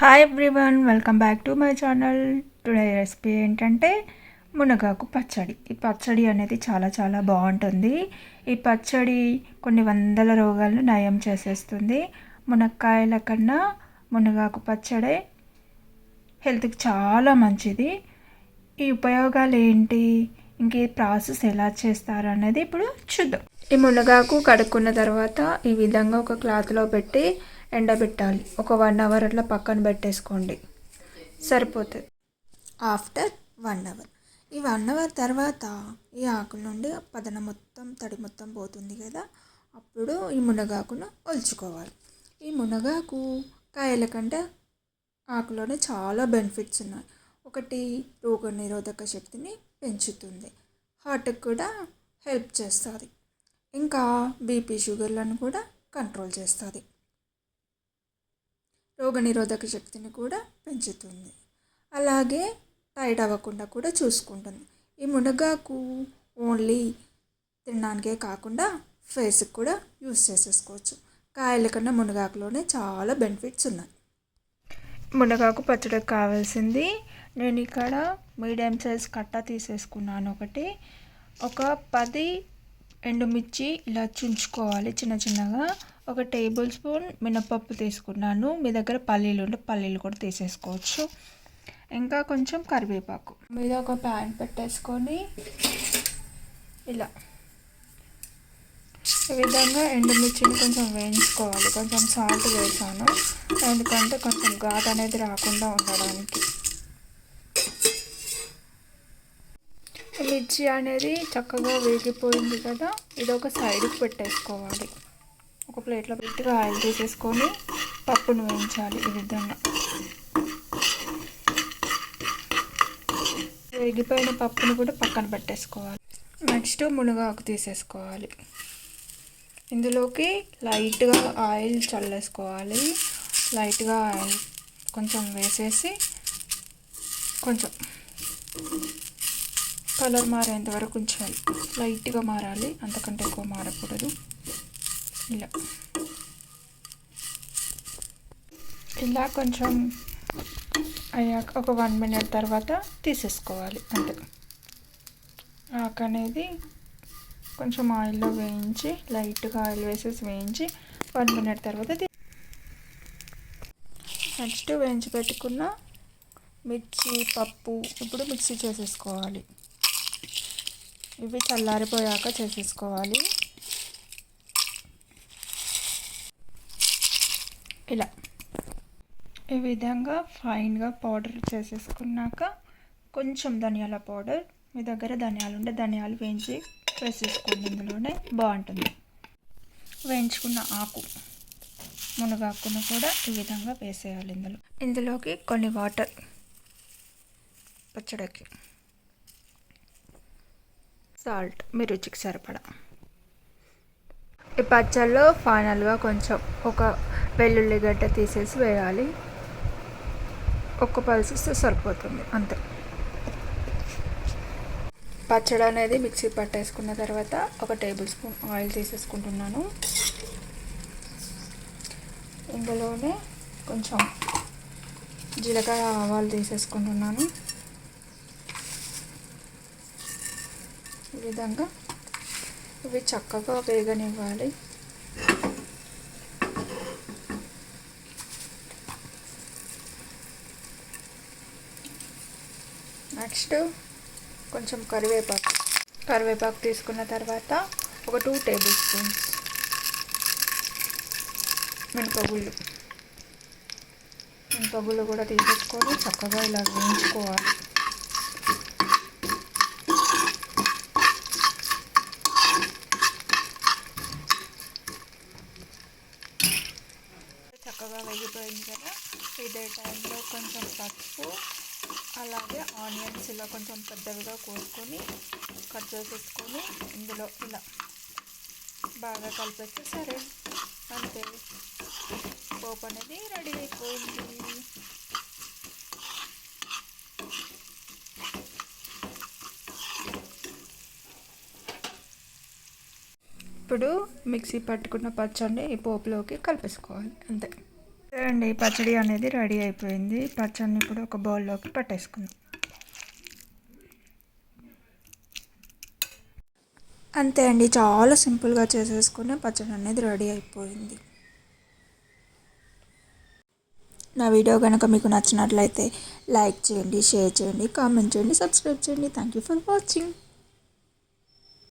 Hi everyone welcome back to my channel today recipe ఏంటంటే మునగాకు పచ్చడి. ఈ పచ్చడి అనేది చాలా చాలా బాగుంటుంది. ఈ పచ్చడి కొన్ని వందల రోగాలను నయం చేసేస్తుంది. మునక్కాయల కన్నా మునగాకు పచ్చడి హెల్త్కి చాలా మంచిది. ఈ ఉపయోగాలు ఏంటి? ఇంకే ప్రాసెస్ ఎలా చేస్తారు అనేది ఇప్పుడు చూద్దాం. ఈ మునగాకు కడుక్కున్న తర్వాత ఈ విధంగా ఒక క్లాత్లో పెట్టి ఎండబెట్టాలి. ఒక వన్ అవర్ అట్లా పక్కన పెట్టేసుకోండి. సరిపోతుంది. After one hour. ఈ వన్ అవర్ తర్వాత ఈ ఆకుల నుండి పదన మొత్తం తడి మొత్తం పోతుంది కదా? అప్పుడు ఈ మునగాకును ఒలుచుకోవాలి. ఈ మునగాకు కాయల కంటే ఆకులోనే చాలా బెనిఫిట్స్ ఉన్నాయి. ఒకటి రోగ నిరోధక శక్తిని పెంచుతుంది. హార్ట్కి కూడా హెల్ప్ చేస్తుంది. ఇంకా బీపీ షుగర్లను కూడా కంట్రోల్ చేస్తుంది. రోగనిరోధక శక్తిని కూడా పెంచుతుంది. అలాగే టైట్ అవ్వకుండా కూడా చూసుకుంటుంది. ఈ మునగాకు ఓన్లీ తినడానికే కాకుండా ఫేస్కి కూడా యూస్ చేసేసుకోవచ్చు. కాయల కన్నా మునగాకులోనే చాలా బెనిఫిట్స్ ఉన్నాయి. మునగాకు పచ్చడికి కావాల్సింది నేను ఇక్కడ మీడియం సైజ్ కట్ట తీసేసుకున్నాను ఒకటి. ఒక పది ఎండుమిర్చి ఇలా చుంచుకోవాలి చిన్న చిన్నగా. ఒక టేబుల్ స్పూన్ మినపప్పు తీసుకున్నాను. మీ దగ్గర పల్లీలు ఉంటే పల్లీలు కూడా తీసేసుకోవచ్చు. ఇంకా కొంచెం కరివేపాకు. మీద ఒక ప్యాన్ పెట్టేసుకొని ఇలా. ఈ విధంగా ఎండుమిర్చిని కొంచెం వేయించుకోవాలి. కొంచెం సాల్ట్ వేసాను. ఎందుకంటే కొంచెం ఘాట్ అనేది రాకుండా ఉండడానికి. మిర్చి అనేది చక్కగా వేగిపోయింది కదా ఇది ఒక సైడ్కి పెట్టేసుకోవాలి. ఒక ప్లేట్లో పెట్టి ఆయిల్ తీసేసుకొని పప్పును వేయించాలి ఈ విధంగా. వేగిపోయిన పప్పును కూడా పక్కన పెట్టేసుకోవాలి. నెక్స్ట్ మునగాకు తీసేసుకోవాలి. ఇందులోకి లైట్గా ఆయిల్ చల్లేసుకోవాలి. లైట్గా ఆయిల్ కొంచెం వేసేసి కొంచెం కలర్ మారేంత వరకు ఉంచాలి లైట్గా మారాలి. అంతకంటే ఎక్కువ మారకూడదు. ఇలా. ఇలా కొంచెం అయ్యాక ఒక వన్ మినిట్ తర్వాత తీసేసుకోవాలి. అంతే. ఆకు అనేది కొంచెం ఆయిల్లో వేయించి లైట్గా ఆయిల్ వేసేసి వేయించి వన్ మినిట్ తర్వాత నెక్స్ట్ వేయించి పెట్టుకున్న మిర్చి పప్పు ఇప్పుడు మిక్సీ చేసేసుకోవాలి. ఇవి చల్లారిపోయాక చేసేసుకోవాలి. ఇలా. ఈ విధంగా ఫైన్గా పౌడర్ చేసేసుకున్నాక కొంచెం ధనియాల పౌడర్. మీ దగ్గర ధనియాలు ఉంటే ధనియాలు వేయించి వేసేసుకోండి ఇందులోనే. బాగుంటుంది. వేయించుకున్న ఆకు మునగాకును కూడా ఈ విధంగా వేసేయాలి ఇందులో. ఇందులోకి కొన్ని వాటర్ పచ్చడికి. సాల్ట్ మీ రుచికి సరిపడా. ఈ పచ్చళ్ళలో ఫైనల్గా కొంచెం ఒక వెల్లుల్లి గడ్డ తీసేసి వేయాలి. ఒక్క పల్సిస్తే సరిపోతుంది అంతే. పచ్చడి అనేది మిక్సీ పట్టేసుకున్న తర్వాత ఒక టేబుల్ స్పూన్ ఆయిల్ తీసేసుకుంటున్నాను. ఇందులోనే కొంచెం జీలకర్ర ఆవాలు తీసేసుకుంటున్నాను. ఈ విధంగా ఇవి చక్కగా వేగనివ్వాలి. నెక్స్ట్ కొంచెం కరివేపాకు. కరివేపాకు తీసుకున్న తర్వాత ఒక టూ టేబుల్ స్పూన్స్ మినపగుళ్ళు. మినపగుళ్ళు కూడా తీసేసుకొని చక్కగా ఇలా వేయించుకోవాలి. చక్కగా కదా? ఇదే టైంలో కొంచెం పసుపు అలాగే ఆనియన్స్ ఇలా కొంచెం పెద్దవిగా కోసుకొని కట్ చేసేసుకొని ఇందులో ఇలా బాగా కలిపేస్తే సరే. అంతే. పోపు అనేది రెడీ అయిపోయింది. ఇప్పుడు మిక్సీ పట్టుకున్న పచ్చడిని ఈ పోపులోకి కలిపేసుకోవాలి. అంతే. అండి పచ్చడి అనేది రెడీ అయిపోయింది. పచ్చడిని ఇప్పుడు ఒక బౌల్లోకి పట్టేసుకుందాం. అంతే అండి చాలా సింపుల్గా చేసేసుకుని పచ్చడి అనేది రెడీ అయిపోయింది. నా వీడియో కనుక మీకు నచ్చినట్లయితే లైక్ చేయండి షేర్ చేయండి కామెంట్ చేయండి సబ్స్క్రైబ్ చేయండి. Thank you for watching